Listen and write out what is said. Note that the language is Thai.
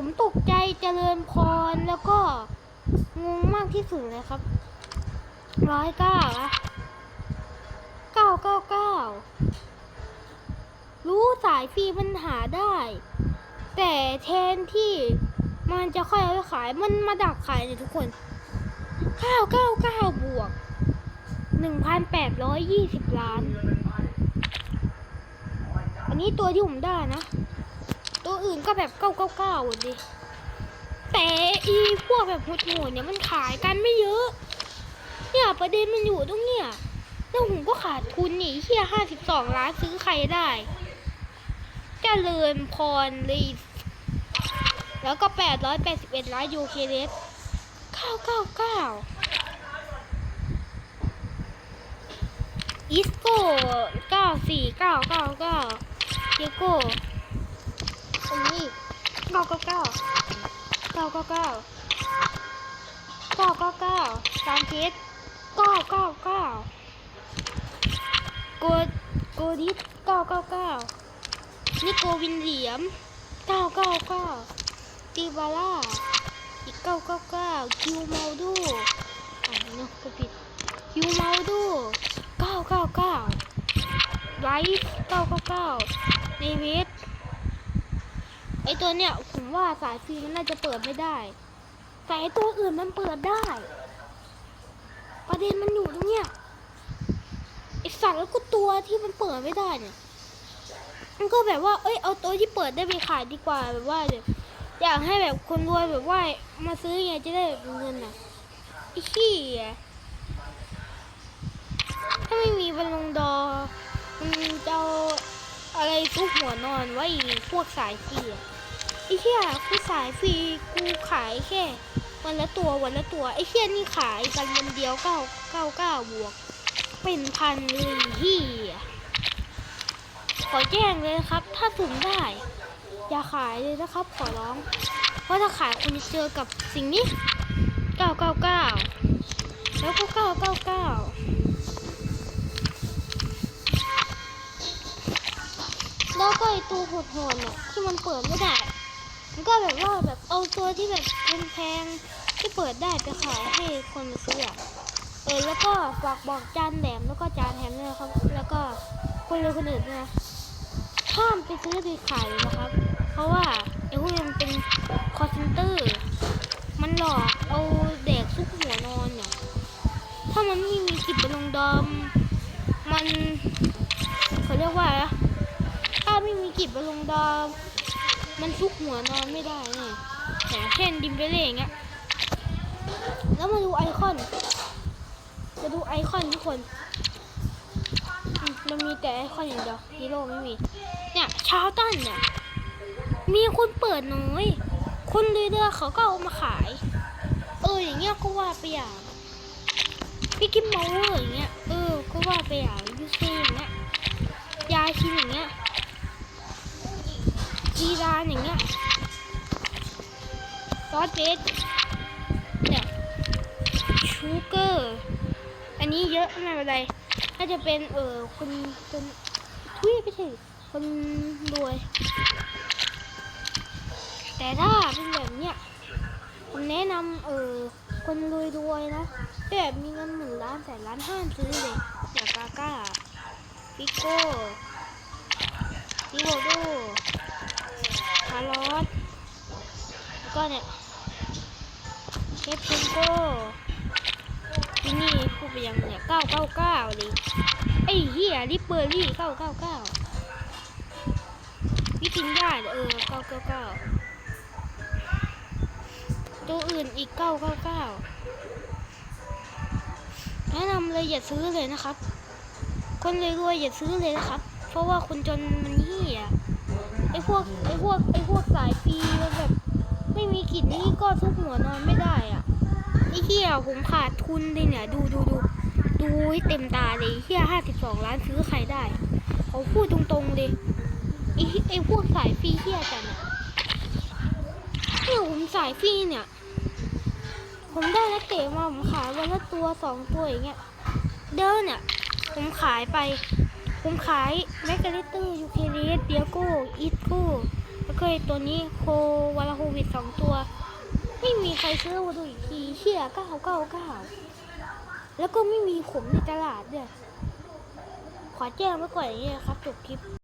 ผมตกใจเจริญพรแล้วก็งงมากที่สุดเลยครับร้อยเก้าอะเก้าเก้าเก้ารู้สายฟรีมันหาได้ แต่แทนที่มันจะค่อยเอาไปขายมันมาดักขายเลยทุกคนเก้าเก้าเก้าบวกหนึ่งพันแปดร้อยยี่สิบล้าน อันนี้ตัวที่ผมได้นะ ก็แบบเก้าเก้าเก้าดิแต่อีพวกแบบโหดเนี่ยมันขายกันไม่เยอะ เนี่ยประเด็นมันอยู่ตรงเนี่ยแล้วผมก็ขาดทุนนี่เฮียห้าสิบสองล้านซื้อใครได้เจริญพรเลยแล้วก็แปดร้อยแปดสิบเอ็ดล้านยูเคเดสเก้าเก้าเก้าอิสโก้เก้าสี่เก้าเก้าเก้าเยโก้ อันนี้เก้าเก้าเก้าเก้าเก้าเก้าเก้าเก้าเก้าซานเชสเก้าเก้าเก้าโกโกดิสเก้าเก้าเก้านิโกวินเหลียมเก้าเก้าเก้าตีบาร่าอีกเก้าเก้าเก้าคิวเมาดูอ่านเนาะก็ผิดคิวเมาดูเก้าเก้าเก้าไลฟ์เก้าเก้าเก้าในเวท ไอตัวเนี้ยผมว่าสายฟรีมันน่าจะเปิดไม่ได้แต่ไอตัวอื่นมันเปิดได้ ประเด็นมันอยู่ตรงเนี้ยไอสัตว์แล้วก็ตัวที่มันเปิดไม่ได้เนี่ยมันก็แบบว่า เอ้ย เอาตัวที่เปิดได้ไปขายดีกว่าแบบว่าแบบอยากให้แบบคนรวยแบบว่ามาซื้อไงจะได้แบบเงินน่ะไอ้ขี้ยถ้าไม่มีบอลลงดอมันจะอะไรซุกหัวนอนไว้พวกสายฟรีอะ ไอ้เหี้ยคือสายฟรีกูขายแค่ วันละตัววันละตัวไอ้เหี้ยนี่ขายกันวันเดียวเก้าเก้าเก้าบวก เป็นพันเลยเหี้ยขอแจ้งเลยนะครับ ถ้าสุ่มได้ อย่าขายเลยนะครับ ขอร้อง เพราะถ้าขายคุณจะเจอกับสิ่งนี้ 999 แล้วก็ 999 แล้วก็ไอตัวโหดๆเนี่ยที่มันเปิดไม่ได้ มันก็แบบว่าแบบเอาตัวที่แบบแพงๆที่เปิดได้ไปขายให้คนมาซื้ออะเออแล้วก็ฝากบอกจานแหลมแล้วก็จานแฮมด้วยครับ แล้วก็คนเลยคนอื่นนะห้ามไปซื้อไปขายนะครับ เพราะว่าไอ้พวกนี้มันเป็นคอร์เซนเตอร์ มันหลอกเอาเด็กซุกหัวนอนเนี่ย ถ้ามันไม่มีกิจบลงดอม มันเขาเรียกว่าอะถ้าไม่มีกิจบลงดอม มันซุกหัวนอนไม่ได้เนี่ยอย่างเช่นดิมเบเล่อย่างเงี้ย แล้วมาดูไอคอน จะดูไอคอนทุกคนมมันมีแต่ไอคอนอย่างเดียวฮีโร่ไม่มี เนี่ยชาวตันเนี่ย มีคนเปิดน้อย คนเรื่อยๆเขาก็เอามาขาย เอออย่างเงี้ยก็ว่าไปอย่างพี่กิมเมาเวอร์อย่างเงี้ย เออ ก็ว่าไปอย่างยูซีอย่างเงี้ย ยาชินอย่างเงี้ย จีรานอย่างเงี้ยซอสเบสเนี่ยชูเกอร์ อันนี้เยอะไม่เป็นไรน่าจะเป็นเออคนคนทุยไม่ใช่คนรวย แต่ถ้าเป็นแบบเนี้ยผมแนะนำเออคนรวยรวยนะแบบมีเงินหมื่นล้านแสนล้านห้ามซื้อเลยอย่างกาก้าปิโก้ซิโบโดคาร์ลอสแล้ว ก็เนี่ยเทปเทนโกที่นี่พูไปยังเนี่ยเก้าเก้าเก้าเลยไอ้เหี้ยริปเบอร์รี่เก้าเก้าเก้าวิตินยาเออเก้าเก้าเก้าตัวอื่นอีกเก้าเก้าเก้าแนะนำเลยอย่าซื้อเลยนะครับ คนรวยๆอย่าซื้อเลยนะครับ เพราะว่าคนจนมันเหี้ยไอ้พวกไอ้พวกไอ้พวกสายฟรีแบบ ไม่มีกิจนี่ก็ทุกหัวนอนไม่ได้อะไอ้เหี้ยผมขาดทุนเลยเนี่ย ดูดูดูดูให้เต็มตาเลยเหี้ยห้าสิบสองล้านซื้อใครได้เขาพูดตรงๆเลยไอ้ไอ้พวกสายฟรีเหี้ยจังเนี่ยเนี่ยผมสายฟรีเนี่ย ผมได้นักเตะมาผมขายวันละตัวสองตัวอย่างเงี้ยเดินเนี่ย ผมขายไป ผมขายแมกกาลิเตอร์ยูเคเรสเดียโก้อิสโก้ เคยตัวนี้โควาลาโควิดสองตัว ไม่มีใครซื้อมาดูอีกทีเชี่ยเก้าเก้าเก้าแล้วก็ไม่มีขมในตลาดด้วย ขอแจ้งไว้ก่อนอย่างนี้นะครับจบคลิป